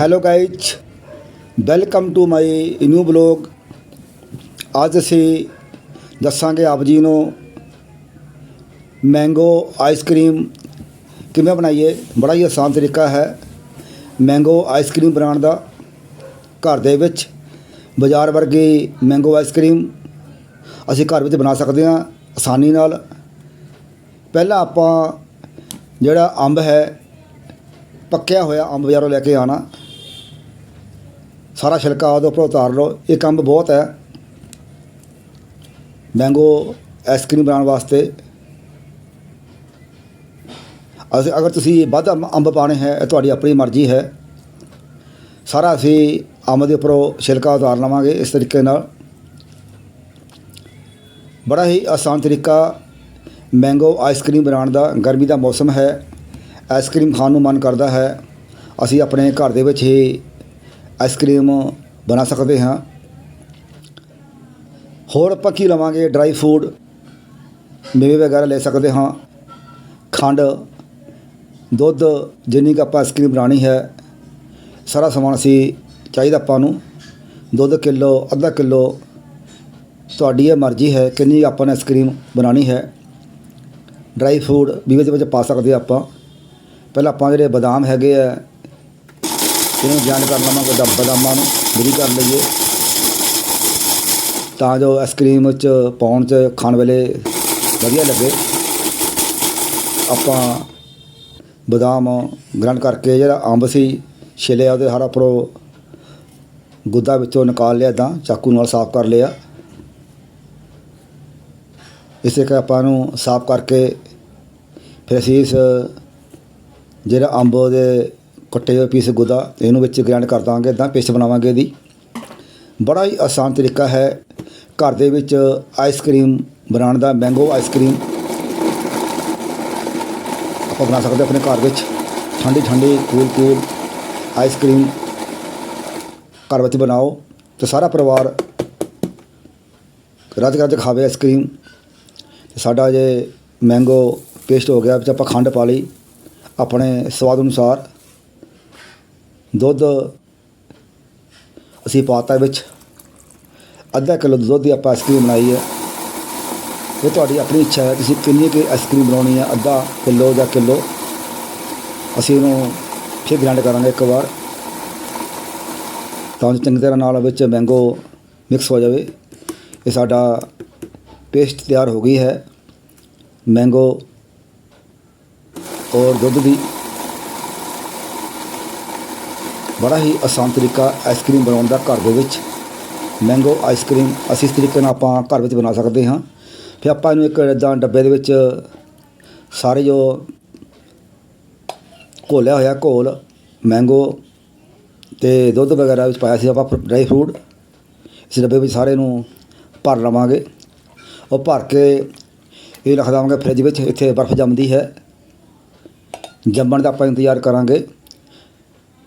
Hello guys welcome to my new blog ਅੱਜ ਅਸੀਂ ਦੱਸਾਂਗੇ ਆਪ ਜੀ ਨੂੰ ਮੈਂਗੋ ਆਈਸਕ੍ਰੀਮ ਕਿਵੇਂ ਬਣਾਈਏ। ਬੜਾ ਹੀ ਆਸਾਨ ਤਰੀਕਾ ਹੈ ਮੈਂਗੋ ਆਈਸਕ੍ਰੀਮ ਬਣਾਉਣ ਦਾ। ਘਰ ਦੇ ਵਿੱਚ ਬਾਜ਼ਾਰ ਵਰਗੀ ਮੈਂਗੋ ਆਈਸਕ੍ਰੀਮ ਅਸੀਂ ਘਰ ਵਿੱਚ ਬਣਾ ਸਕਦੇ ਹਾਂ ਆਸਾਨੀ ਨਾਲ। ਪਹਿਲਾਂ ਆਪਾਂ ਜਿਹੜਾ ਅੰਬ ਹੈ, ਪੱਕਿਆ ਹੋਇਆ ਅੰਬ ਬਾਜ਼ਾਰੋਂ ਲੈ ਕੇ ਆਣਾ ਸਾਰਾ ਛਿਲਕਾ ਉਹਦੇ ਉੱਪਰ ਉਤਾਰ ਲਓ। ਇਹ ਕੰਮ ਬਹੁਤ ਹੈ। ਮੈਂਗੋ ਆਈਸਕ੍ਰੀਮ ਬਣਾਉਣ ਵਾਸਤੇ। ਅਸੀਂ ਅਗਰ ਤੁਸੀਂ ਵੱਧ ਅੰਬ ਅੰਬ ਪਾਣੇ ਹੈ, ਇਹ ਤੁਹਾਡੀ ਆਪਣੀ ਮਰਜ਼ੀ ਹੈ। ਸਾਰਾ ਅਸੀਂ ਅੰਬ ਦੇ ਉੱਪਰੋਂ ਛਿਲਕਾ ਉਤਾਰ ਲਵਾਂਗੇ ਇਸ ਤਰੀਕੇ ਨਾਲ। ਬੜਾ ਹੀ ਆਸਾਨ ਤਰੀਕਾ ਮੈਂਗੋ ਆਈਸਕ੍ਰੀਮ ਬਣਾਉਣ ਦਾ। ਗਰਮੀ ਦਾ ਮੌਸਮ ਹੈ। ਆਈਸਕ੍ਰੀਮ ਖਾਣ ਨੂੰ ਮਨ ਕਰਦਾ ਹੈ। ਅਸੀਂ ਆਪਣੇ ਘਰ ਦੇ ਵਿੱਚ ਹੀ ਆਈਸਕ੍ਰੀਮ ਬਣਾ ਸਕਦੇ ਹਾਂ। ਹੋਰ ਆਪਾਂ ਕੀ ਲਵਾਂਗੇ? ਡਰਾਈ ਫੂਡ ਮੇਵੇ ਵਗੈਰਾ ਲੈ ਸਕਦੇ ਹਾਂ। ਖੰਡ, ਦੁੱਧ, ਜਿੰਨੀ ਕੁ ਆਪਾਂ ਆਈਸਕ੍ਰੀਮ ਬਣਾਉਣੀ ਹੈ, ਸਾਰਾ ਸਮਾਨ ਅਸੀਂ ਚਾਹੀਦਾ ਆਪਾਂ ਨੂੰ। ਦੁੱਧ ਕਿਲੋ, ਅੱਧਾ ਕਿਲੋ, ਤੁਹਾਡੀ ਇਹ ਮਰਜ਼ੀ ਹੈ ਕਿੰਨੀ ਆਪਾਂ ਨੇ ਆਈਸਕ੍ਰੀਮ ਬਣਾਉਣੀ ਹੈ। ਡਰਾਈ ਫੂਡ ਵੀ ਇਹਦੇ ਵਿੱਚ ਪਾ ਸਕਦੇ ਹਾਂ ਆਪਾਂ। ਪਹਿਲਾਂ ਆਪਾਂ ਜਿਹੜੇ ਬਦਾਮ ਹੈਗੇ ਆ ਇਹਨਾਂ ਨੂੰ ਕਰ ਲਵਾਂਗੇ ਬਦਾ- ਬਦਾਮਾਂ ਨੂੰ ਬਰੀ ਕਰ ਲਈਏ। ਤਾਂ ਜੋ ਆਈਸਕ੍ਰੀਮ ਵਿੱਚ ਪਾਉਣ 'ਚ ਖਾਣ ਵੇਲੇ ਵਧੀਆ ਲੱਗੇ। ਆਪਾਂ ਬਦਾਮ ਗ੍ਰਾਈਂਡ ਕਰਕੇ ਜਿਹੜਾ ਅੰਬ ਸੀ, ਛਿਲਿਆ ਉਹਦੇ ਹਰਾ ਉੱਪਰੋਂ ਗੁੱਦਾ ਵਿੱਚੋਂ ਨਿਕਾਲ ਲਿਆ ਤਾਂ ਚਾਕੂ ਨਾਲ ਸਾਫ਼ ਕਰ ਲਿਆ। ਇਸੇ ਕਰਕੇ ਆਪਾਂ ਨੂੰ ਸਾਫ਼ ਕਰਕੇ ਫਿਰ ਅਸੀਂ ਇਸ ਜਿਹੜਾ ਅੰਬ ਦੇ ਕੱਟੇ ਹੋਏ ਪੀਸ ਗੁੱਦਾ, ਇਹਨੂੰ ਵਿੱਚ ਗ੍ਰਾਈਂਡ ਕਰ ਦਾਂਗੇ ਇਦਾਂ ਪੇਸਟ ਬਣਾਵਾਂਗੇ ਇਹਦੀ। ਬੜਾ ਹੀ ਆਸਾਨ ਤਰੀਕਾ ਹੈ। ਘਰ ਦੇ ਵਿੱਚ ਆਈਸਕ੍ਰੀਮ ਬਣਾਉਣ ਦਾ ਮੈਂਗੋ ਆਈਸਕ੍ਰੀਮ ਆਪਾਂ ਬਣਾ ਸਕਦੇ ਆਪਣੇ ਘਰ ਵਿੱਚ। ਠੰਡੀ ਠੰਡੀ ਕੂਲ ਕੂਲ ਆਈਸਕ੍ਰੀਮ ਘਰ ਵਿੱਚ ਬਣਾਓ ਤੇ ਸਾਰਾ ਪਰਿਵਾਰ ਰੱਜ ਰੱਜ ਖਾਵੇ ਆਈਸਕ੍ਰੀਮ ਤੇ ਸਾਡਾ ਜੇ ਮੈਂਗੋ ਪੇਸਟ ਹੋ ਗਿਆ, ਵਿੱਚ ਆਪਾਂ ਖੰਡ ਪਾ ਲਈ। ਆਪਣੇ ਸਵਾਦ ਅਨੁਸਾਰ ਦੁੱਧ ਅਸੀਂ ਪਾਤਾ ਵਿੱਚ। ਅੱਧਾ ਕਿਲੋ ਦੁੱਧ ਦੀ ਆਪਾਂ ਆਈਸਕ੍ਰੀਮ ਬਣਾਈ ਹੈ। ਇਹ ਤੁਹਾਡੀ ਆਪਣੀ ਇੱਛਾ ਹੈ, ਤੁਸੀਂ ਕਿੰਨੀ ਕਿ ਆਈਸਕ੍ਰੀਮ ਬਣਾਉਣੀ ਹੈ, ਅੱਧਾ ਕਿਲੋ ਜਾਂ ਕਿਲੋ। ਅਸੀਂ ਇਹਨੂੰ ਫਿਰ ਗ੍ਰਾਈਂਡ ਕਰਾਂਗੇ ਇੱਕ ਵਾਰ। ਤਾਂ ਜੋ ਚੰਗੀ ਤਰ੍ਹਾਂ ਨਾਲ ਵਿੱਚ ਮੈਂਗੋ ਮਿਕਸ ਹੋ ਜਾਵੇ। ਇਹ ਸਾਡਾ ਪੇਸਟ ਤਿਆਰ ਹੋ ਗਈ ਹੈ। ਮੈਂਗੋ ਔਰ ਦੁੱਧ ਦੀ ਬੜਾ ਹੀ ਆਸਾਨ ਤਰੀਕਾ ਆਈਸਕ੍ਰੀਮ ਬਣਾਉਣ ਦਾ ਘਰ ਦੇ ਵਿੱਚ। ਮੈਂਗੋ ਆਈਸਕ੍ਰੀਮ ਅਸੀਂ ਇਸ ਤਰੀਕੇ ਨਾਲ ਆਪਾਂ ਘਰ ਵਿੱਚ ਬਣਾ ਸਕਦੇ ਹਾਂ। ਫਿਰ ਆਪਾਂ ਇਹਨੂੰ ਇੱਕ ਜਾਂ ਡੱਬੇ ਦੇ ਵਿੱਚ ਸਾਰੇ ਜੋ ਘੋਲਿਆ ਹੋਇਆ ਘੋਲ ਮੈਂਗੋ ਤੇ ਦੁੱਧ ਵਗੈਰਾ ਵਿੱਚ ਪਾਇਆ ਸੀ ਆਪਾਂ ਡਰਾਈ ਫਰੂਟ ਇਸ ਡੱਬੇ ਵਿੱਚ ਸਾਰੇ ਨੂੰ ਭਰ ਲਵਾਂਗੇ। ਉਹ ਭਰ ਕੇ ਇਹ ਰੱਖ ਦੇਵਾਂਗੇ ਫ੍ਰਿਜ ਵਿੱਚ, ਇੱਥੇ ਬਰਫ਼ ਜੰਮਦੀ ਹੈ। ਜੰਮਣ ਦਾ ਆਪਾਂ ਇੰਤਜ਼ਾਰ ਕਰਾਂਗੇ।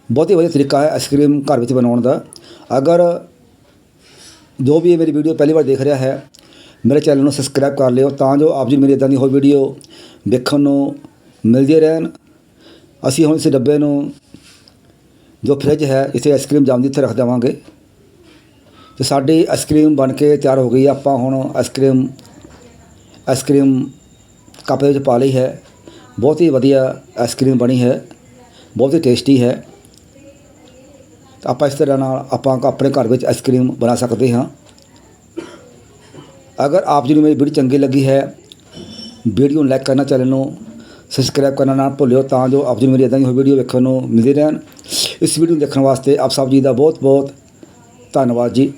ਬਹੁਤ ਹੀ ਵਧੀਆ ਤਰੀਕਾ ਹੈ ਆਈਸਕ੍ਰੀਮ ਘਰ ਵਿੱਚ ਬਣਾਉਣ ਦਾ। ਅਗਰ ਜੋ ਵੀ ਇਹ ਮੇਰੀ ਵੀਡੀਓ ਪਹਿਲੀ ਵਾਰ ਦੇਖ ਰਿਹਾ ਹੈ, ਮੇਰੇ ਚੈਨਲ ਨੂੰ ਸਬਸਕ੍ਰਾਈਬ ਕਰ ਲਿਓ ਤਾਂ ਜੋ ਆਪ ਜੀ ਮੇਰੀ ਇਦਾਂ ਦੀ ਹੋਰ ਵੀਡੀਓ ਦੇਖਣ ਨੂੰ ਮਿਲਦੀ ਰਹਿਣ। ਅਸੀਂ ਹੁਣ ਇਸ ਡੱਬੇ ਨੂੰ ਜੋ ਫ੍ਰਿਜ ਹੈ ਇਸੇ ਆਈਸਕ੍ਰੀਮ ਜਾਮ ਦੀ ਇੱਥੇ ਰੱਖ ਦੇਵਾਂਗੇ। ਤੇ ਸਾਡੀ ਆਈਸਕ੍ਰੀਮ ਬਣ ਕੇ ਤਿਆਰ ਹੋ ਗਈ ਆਪਾਂ ਹੁਣ ਆਈਸਕ੍ਰੀਮ ਆਈਸਕ੍ਰੀਮ ਕੱਪ ਦੇ ਵਿੱਚ ਪਾ ਲਈ ਹੈ। ਬਹੁਤ ਹੀ ਵਧੀਆ ਆਈਸਕ੍ਰੀਮ ਬਣੀ ਹੈ। ਬਹੁਤ ਹੀ ਟੇਸਟੀ ਹੈ। ਤਾਂ ਆਪਾਂ ਇਸ ਤਰ੍ਹਾਂ ਨਾਲ ਆਪਾਂ ਆਪਣੇ ਘਰ ਵਿੱਚ ਆਈਸਕ੍ਰੀਮ ਬਣਾ ਸਕਦੇ ਹਾਂ। ਅਗਰ ਆਪ ਜੀ ਨੂੰ ਮੇਰੀ ਵੀਡੀਓ ਚੰਗੀ ਲੱਗੀ ਹੈ ਵੀਡੀਓ ਨੂੰ ਲਾਈਕ ਕਰਨਾ ਚੈਨਲ ਨੂੰ ਸਬਸਕ੍ਰਾਈਬ ਕਰਨਾ ਨਾ ਭੁੱਲਿਓ ਤਾਂ ਜੋ ਆਪ ਜੀ ਨੂੰ ਮੇਰੀ ਇਦਾਂ ਦੀ ਹੋਰ ਵੀਡੀਓ ਵੇਖਣ ਨੂੰ ਮਿਲਦੀ ਰਹਿਣ। ਇਸ ਵੀਡੀਓ ਨੂੰ ਦੇਖਣ ਵਾਸਤੇ ਆਪ ਸਭ ਜੀ ਦਾ ਬਹੁਤ ਬਹੁਤ ਧੰਨਵਾਦ ਜੀ।